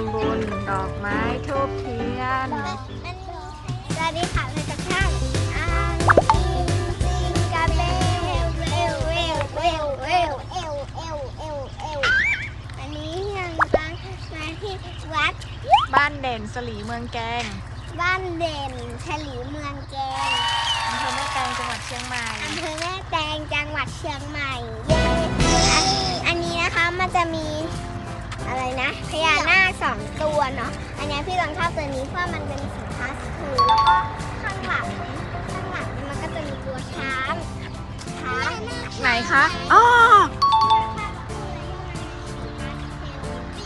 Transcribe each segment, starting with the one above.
ำบุญดอกไม้ทูบเทียน สวัสดีค่ะมาจากช่างอังอิงซิงกาเบลเอวเอวเอวเอวเอวเอวเอวเอววันนี้ยังมานมาที่วัด บ้านเด่นสลีเมืองแกงบ้านเด่นฉลีเมืองแกงอำเภอแม่แตงจังหวัดเชียงใหม่อำเภอแม่แตงจังหวัดเชียงใหม่เย้อันนี้นะคะมันจะมี อะไรนะพญานาคสองตัวเนาะอันนี้พี่ลองชอบตัวนี้เพราะมันเป็นสีพาสเทลแล้วก็ข้างหลังข้างหลังมันก็จะมีตัวช้างช้างไหนคะอ๋อ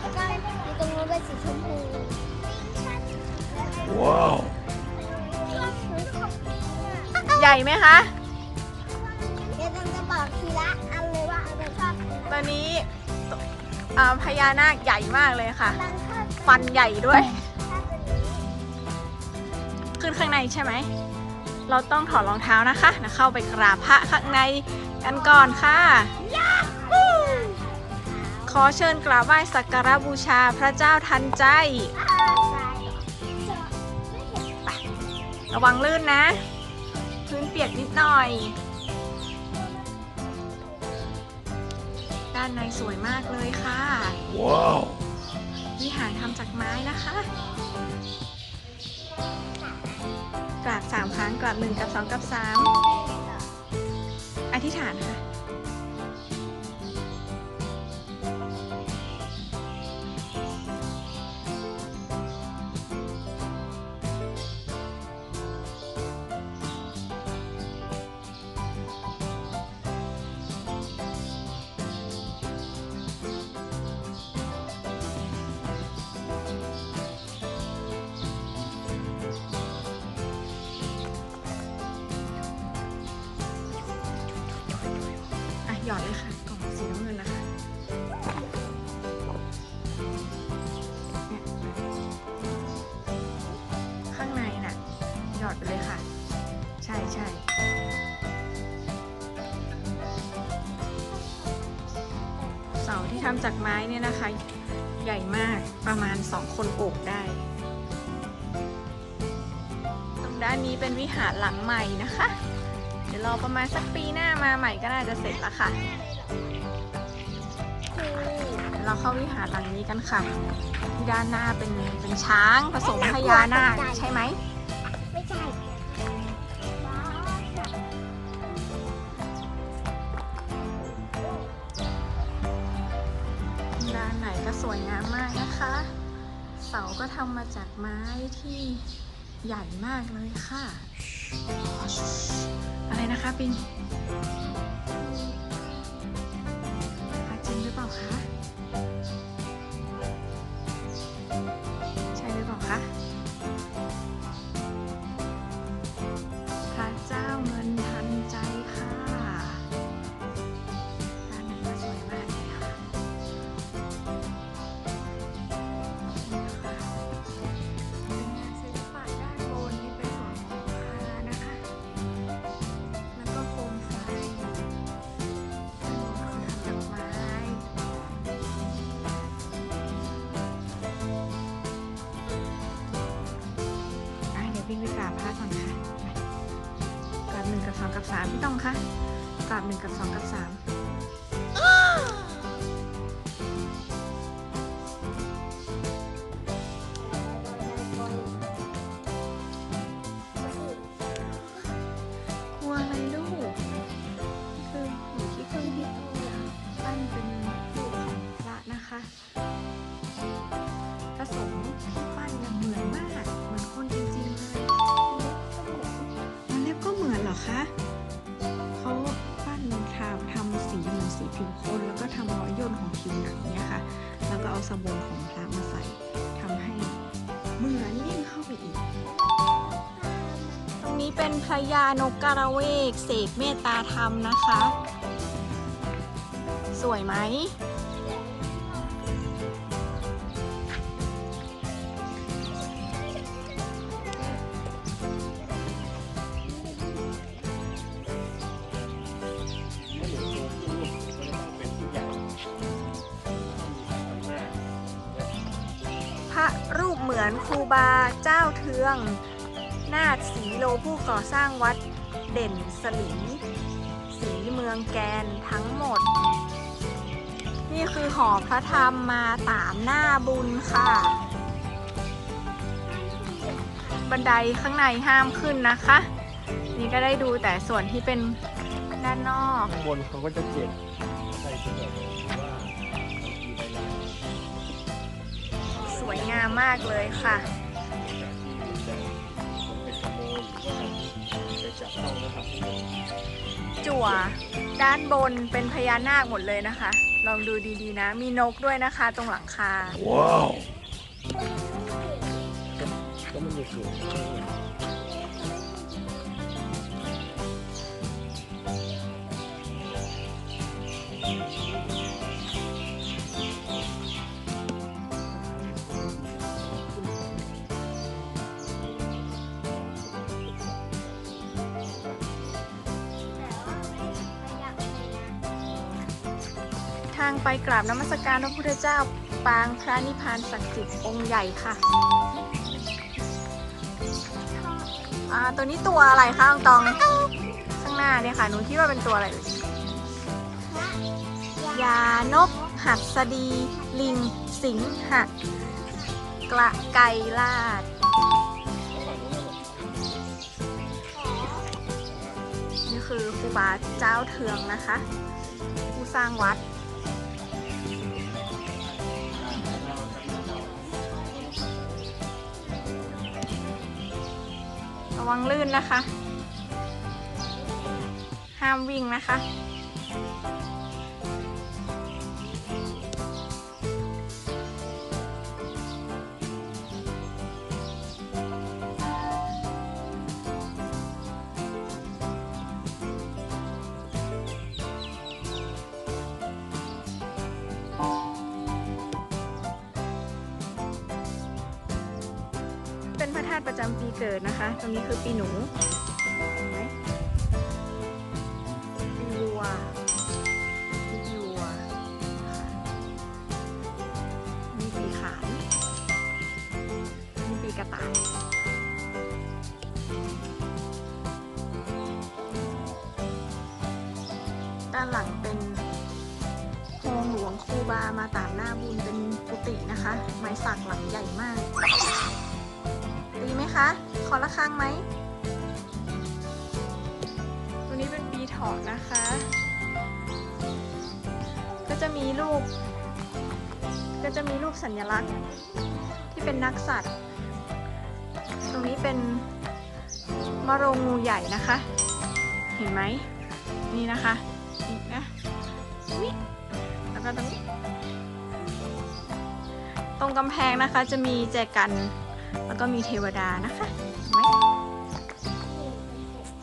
แล้วก็มีตรงนู้นเป็นสีชมพูว้าว ใหญ่ไหมคะ พญานาคใหญ่มากเลยค่ะบางชอบฟันใหญ่ด้วยชอบตัวนี้ขึ้นข้างในใช่ไหม เราต้องถอดรองเท้านะคะนะเข้าไปกราบพระข้างในกันก่อนค่ะ ขอเชิญกราบไหว้สักการะบูชาพระเจ้าทันใจ ระวังลื่นนะ พื้นเปียกนิดหน่อยานในสวยมากเลยค่ะ ว้าว วิหารทำจากไม้นะคะ กราบสามครั้ง กราบหนึ่งกับสองกับสามอธิษฐานค่ะอะ ไม้เนี่ยนะคะ ใหญ่มากประมาณสองคนโอบได้ ตรงด้านนี้เป็นวิหารหลังใหม่นะคะ เดี๋ยวรอประมาณสักปีหน้ามาใหม่ก็น่าจะเสร็จล้วค่ะเดี๋ยวเราเข้าวิหารหลังนี้กันค่ะที่ด้านหน้าเป็นเป็นช้างผสมพญานาคใช่ไหมไม่ใช่านไหนก็สวยงามมากนะคะ เสาก็ทำมาจากไม้ที่ใหญ่มากเลยค่ะ อะไรนะคะปิงพระจริงหรือเปล่าคะ 2 กับ 3 พี่ต้องคะกราบ1กับ 2 กับ 3 บงของพระมาใส่ทำให้เหมือนยิ่งเข้าไปอีกตรงนี้เป็นพระยานกกระเวกเสกเมตตาธรรมนะคะ สวยไหมือนครูบาเจ้าเทือง นาฏศรีโลผู้ก่อสร้างวัดเด่นสลีศรีเมืองแกนทั้งหมด นี่คือหอพระธรรมมาตามหน้าบุญค่ะ บันไดข้างในห้ามขึ้นนะคะ นี่ก็ได้ดูแต่ส่วนที่เป็นด้านนอก ข้างบนเขาก็จะเก็บ มากเลยค่ะ จั่วด้านบนเป็นพญานาคหมดเลยนะคะ ลองดูดีๆนะ มีนกด้วยนะคะตรงหลังคา ว้าว ก็มันจะสวางไปกราบนมัสการพระพุทธเจ้า ปางพระนิพพานศักดิ์สิทธิ์องค์ใหญ่ค่ะอ่าตัวนี้ตัวอะไรคะองตองข้างหน้าเนี่ยค่ะหนูคิดว่าเป็นตัวอะไรยานก หัดสดี ลิง สิงห์หัดกระไกลาดนี่คือครูบาเจ้าเทืองนะคะ ผู้สร้างวัด ระวังลื่นนะคะ ห้ามวิ่งนะคะ ประธาตุประจำปีเกิดนะคะ ตรงนี้คือปีหนูเห็นไหมปีวัวปีวัวนะคะมีปีขานนี่ปีกระต่ายด้านหลังเป็นโรงหลวงครูบามาตามหน้าบุญเป็นกุฏินะคะ ไม้สักหลังใหญ่มาก คะ ขอละครังไหม ตัวนี้เป็นปีเถาะนะคะ ก็จะมีรูป ก็จะมีรูปสัญลักษณ์ที่เป็นนักสัตว์ ตรงนี้เป็นมะโรงงูใหญ่นะคะ เห็นไหม นี่นะคะนี่นะนี่แล้วก็ตรงนี้ ตรงกำแพงนะคะจะมีแจกัน แล้วก็มีเทวดานะคะเ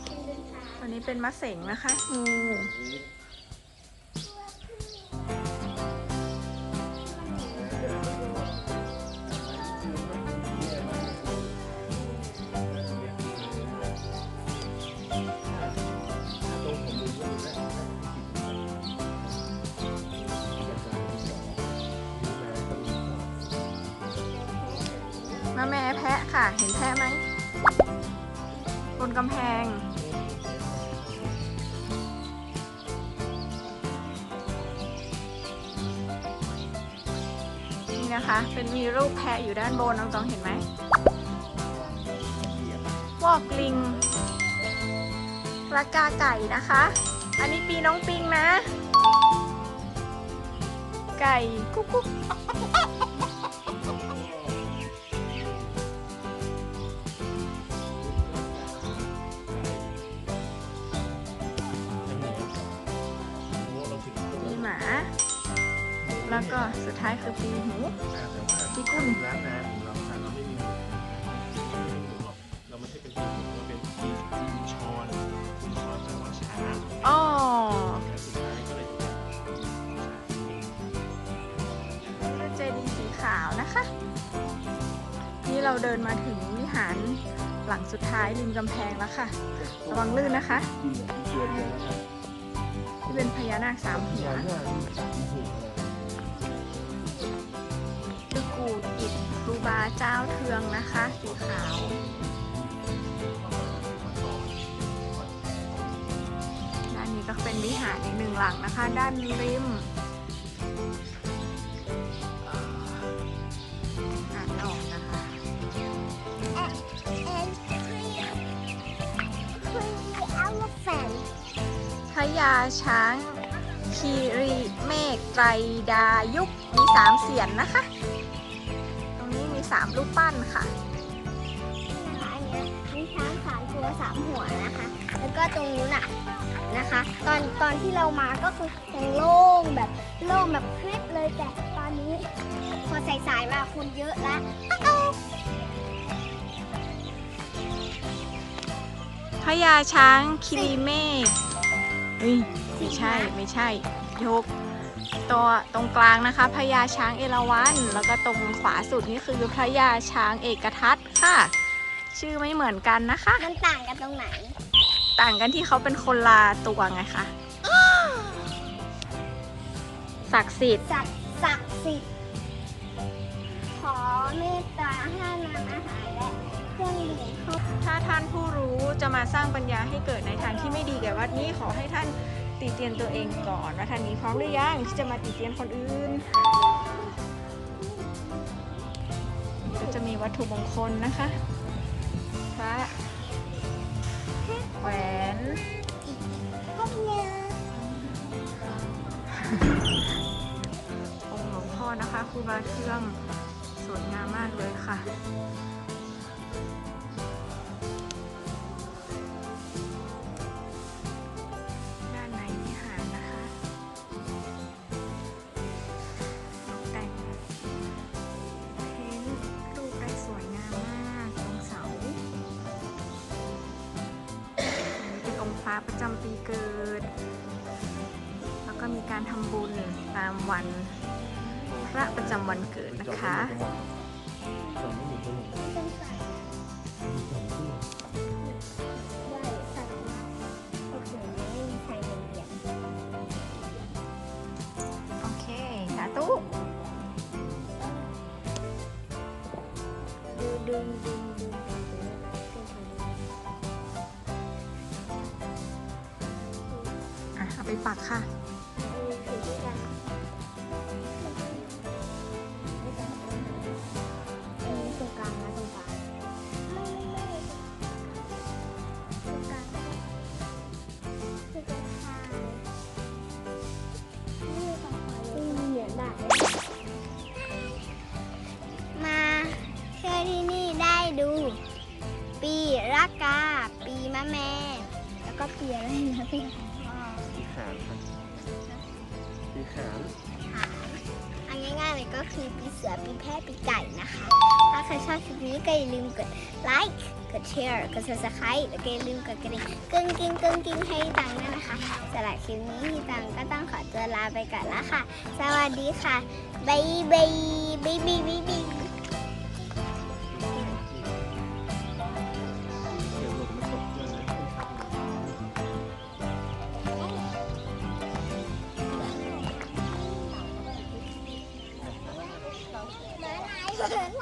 ห็นไหมตัวนี้เป็นมะเสงนะคะงู มาแม่แพะค่ะ เห็นแพะไหมบนกำแพง นี่นะคะ เป็นมีรูปแพะอยู่ด้านบนน้องตองเห็นไหมวอกลิงปลากาไก่นะคะ อันนี้ปีน้องปิงนะ ไก่กุ๊กกุ๊ก แล้วก็สุดท้ายคือปีหมูปีกุ้งร้านนาของเราค่ะเราไม่มีหมูเราไม่ใช่เป็นปีหมูเราเป็นปีปีชอนปีชอนแปลว่าช้างอ๋อสุดท้ายก็เลยเป็นเจดีสีขาวนะคะ นี่เราเดินมาถึงวิหารหลังสุดท้ายริมกำแพงแล้วค่ะ ระวังลื่นนะคะที่เป็นพญานาคสามหัว สามหัวเลยคือกูปูดอิฐครูบาเจ้าเทืองนะคะสีขาวด้านนี้ก็เป็นวิหารอีกหนึ่งหลังนะคะ ด้านริมอ่านออกนะคะ พญาช้างคีรีเมฆไตรดายุคมีสามเสียนนะคะ สามรูปปั้นค่ะนะคะอันเนี้ยมีช้างสามตัวสามหัวนะคะ แล้วก็ตรงนู้นน่ะนะคะ ตอนตอนที่เรามาก็คือยังโล่งแบบโล่งแบบคลิปเลยแต่ตอนนี้พอสายๆมาคนเยอะแล้วพญาช้างคิริเมฆเฮ้ยไม่ใช่ไม่ใช่ยก ตัวตรงกลางนะคะพญาช้างเอราวัณแล้วก็ตรงขวาสุดนี่คือพญาช้างเอกทัศน์ค่ะ ชื่อไม่เหมือนกันนะคะ มันต่างกันตรงไหน ต่างกันที่เขาเป็นคนละตัวไงคะศักดิ์สิทธิ์ศักดิ์ศักดิ์สิทธิ์ขอเมตตาให้นำอาหารและเครื่องดื่มเข้าถ้าท่านผู้รู้จะมาสร้างปัญญาให้เกิดในทางที่ไม่ดีแก่วัดนี้ขอให้ท่าน ติเตียนตัวเองก่อนว่าท่านนี้พร้อมหรือยังที่จะมาติเตียนคนอื่น ก็จะมีวัตถุมงคลนะคะพระแหวนพวกเนี้ยองค์หลวงพ่อนะคะครูบาเทืองสวยงามมากเลยค่ะ ประจำปีเกิด แล้วก็มีการทำบุญตามวันพระประจำวันเกิดนะคะจอดไม่อยู่ตรงไหนเป็นสัต ปักค่ะีขานอันง่ายๆเลยก็คือปีเสือปีแพะปีไก่นะคะ ถ้าใครชอบคลิปนี้ก็อย่าลืมกดไลค์กดแชร์กด subscribe แล้วก็อย่าลืมกดกระดิ่งกึ้งกิ้งกึ้งกิ้งให้ตังด้วยนะคะสำหรับคลิปนี้ตังก็ต้องขอตัวลาไปก่อนแล้วค่ะ สวัสดีค่ะบายบายบายบายบายบาย เ